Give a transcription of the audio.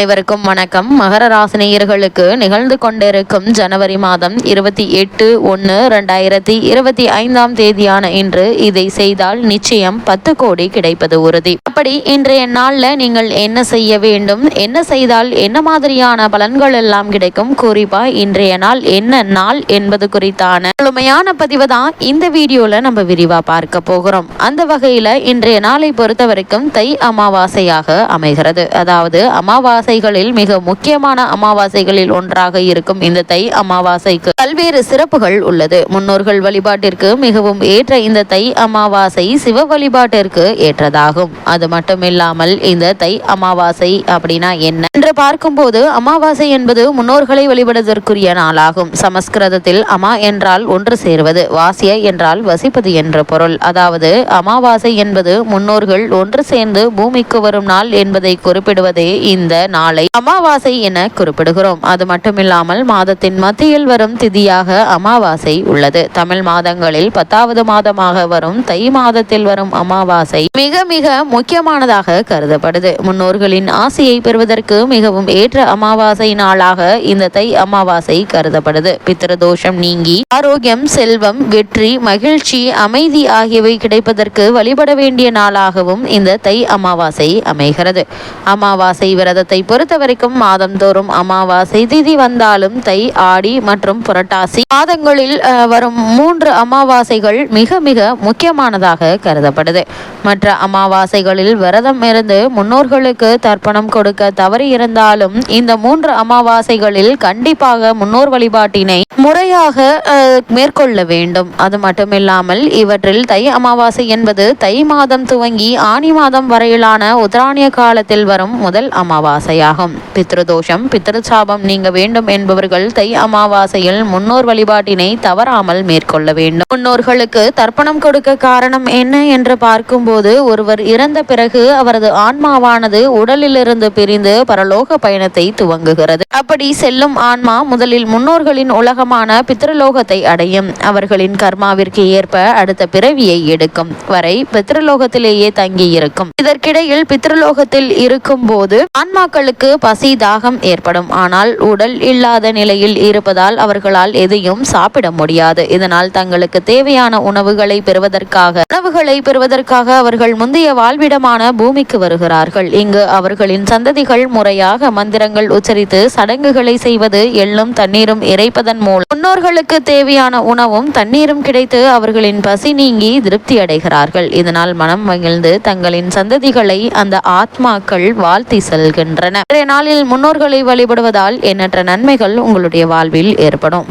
அனைவருக்கும் வணக்கம். மகர ராசினியர்களுக்கு நிகழ்ந்து கொண்டிருக்கும் ஜனவரி மாதம் இருபத்தி எட்டு ஒன்று ரெண்டாயிரத்தி இருபத்தி ஐந்தாம் தேதியான இன்று இதை செய்தால் நிச்சயம் பத்து கோடி கிடைப்பது உறுதி. அப்படி இன்றைய நாளில் நீங்கள் என்ன செய்ய வேண்டும்? என்ன செய்தால் என்ன மாதிரியான பலன்கள் எல்லாம் கிடைக்கும்? குறிப்பா இன்றைய நாள் என்ன நாள் என்பது குறித்தான முழுமையான பதிவு தான் இந்த வீடியோல நம்ம விரிவா பார்க்க போகிறோம். அந்த வகையில இன்றைய நாளை பொறுத்த வரைக்கும் தை அமாவாசையாக அமைகிறது. அதாவது அமாவாசை அமாவாசைகளில் மிக முக்கியமான அமாவாசைகளில் ஒன்றாக இருக்கும் இந்த தை அமாவாசைக்கு பல்வேறு சிறப்புகள் உள்ளது. முன்னோர்கள் வழிபாட்டிற்கு மிகவும் ஏற்ற இந்த தை அமாவாசை சிவ வழிபாட்டிற்கு ஏற்றதாகும். அது மட்டுமில்லாமல் இந்த தை அமாவாசை அப்படின்னா என்ன? என்று பார்க்கும்போது அமாவாசை என்பது முன்னோர்களை வழிபடுவதற்குரிய நாளாகும். சமஸ்கிருதத்தில் அமா என்றால் ஒன்று சேர்வது வாசிய என்றால் வசிப்பது என்ற பொருள். அதாவது அமாவாசை என்பது முன்னோர்கள் ஒன்று சேர்ந்து பூமிக்கு வரும் நாள் என்பதை குறிப்பிடுவதே இந்த நாளை அமாவாசை என குறிப்பிடுகிறோம். அது மட்டுமில்லாமல் மாதத்தின் மத்தியில் வரும் திதியாக அமாவாசை உள்ளது. தமிழ் மாதங்களில் பத்தாவது மாதமாக வரும் தை மாதத்தில் வரும் அமாவாசை மிக மிக முக்கியமானதாக கருதப்படுது. முன்னோர்களின் ஆசையை பெறுவதற்கு மிகவும் ஏற்ற அமாவாசை நாளாக இந்த தை அமாவாசை கருதப்படுது. பித்திரதோஷம் நீங்கி ஆரோக்கியம் செல்வம் வெற்றி மகிழ்ச்சி அமைதி ஆகியவை கிடைப்பதற்கு வழிபட வேண்டிய நாளாகவும் இந்த தை அமாவாசை அமைகிறது. அமாவாசை விரதத்தை பொறுத்த வரைக்கும் மாதந்தோறும் அமாவாசை திதி வந்தாலும் தை ஆடி மற்றும் புரட்டாசி மாதங்களில் வரும் மூன்று அமாவாசைகள் மிக மிக முக்கியமானதாக கருதப்படுது. மற்ற அமாவாசைகளில் விரதம் இருந்து முன்னோர்களுக்கு தர்ப்பணம் கொடுக்க தவறி இருந்தாலும் இந்த மூன்று அமாவாசைகளில் கண்டிப்பாக முன்னோர் வழிபாட்டினை முறையாக மேற்கொள்ள வேண்டும். அது மட்டுமில்லாமல் இவற்றில் தை அமாவாசை என்பது தை மாதம் துவங்கி ஆணி மாதம் வரையிலான உத்ராணிய காலத்தில் வரும் முதல் அமாவாசை. அமாவாசையாகும் பித்ருதோஷம் பித்ருசாபம் நீங்க வேண்டும் என்பவர்கள் தை அமாவாசையில் முன்னோர் வழிபாட்டினை தவறாமல் மேற்கொள்ள வேண்டும். முன்னோர்களுக்கு தர்ப்பணம் கொடுக்க காரணம் என்ன என்று பார்க்கும்போது ஒருவர் இறந்த பிறகு அவரது ஆன்மாவானது உடலிலிருந்து பிரிந்து பரலோக பயணத்தை துவங்குகிறது. அப்படி செல்லும் ஆன்மா முதலில் முன்னோர்களின் உலகமான பித்ருலோகத்தை அடையும். அவர்களின் கர்மாவிற்கு ஏற்ப அடுத்த பிறவியை எடுக்கும். வரை பித்ருலோகத்திலேயே தங்கி இருக்கும் இதற்கிடையில் பித்ருலோகத்தில் இருக்கும் போது ஆன்மாக்கள் அவர்களுக்கு பசி தாகம் ஏற்படும். ஆனால் உடல் இல்லாத நிலையில் இருப்பதால் அவர்களால் எதையும் சாப்பிட முடியாது. இதனால் தங்களுக்கு தேவையான உணவுகளை பெறுவதற்காக உணவுகளை பெறுவதற்காக அவர்கள் முந்தைய வாழ்விடமான பூமிக்கு வருகிறார்கள். இங்கு அவர்களின் சந்ததிகள் முறையாக மந்திரங்கள் உச்சரித்து சடங்குகளை செய்வது எள்ளும் தண்ணீரும் இறைப்பதன் மூலம் முன்னோர்களுக்கு தேவையான உணவும் தண்ணீரும் கிடைத்து அவர்களின் பசி நீங்கி திருப்தி அடைகிறார்கள் இதனால் மனம் மகிழ்ந்து தங்களின் சந்ததிகளை அந்த ஆத்மாக்கள் வாழ்த்தி செல்கின்றன நாளில் முன்னோர்களை வழிபடுவதால் எண்ணற்ற நன்மைகள் உங்களுடைய வாழ்வில் ஏற்படும்.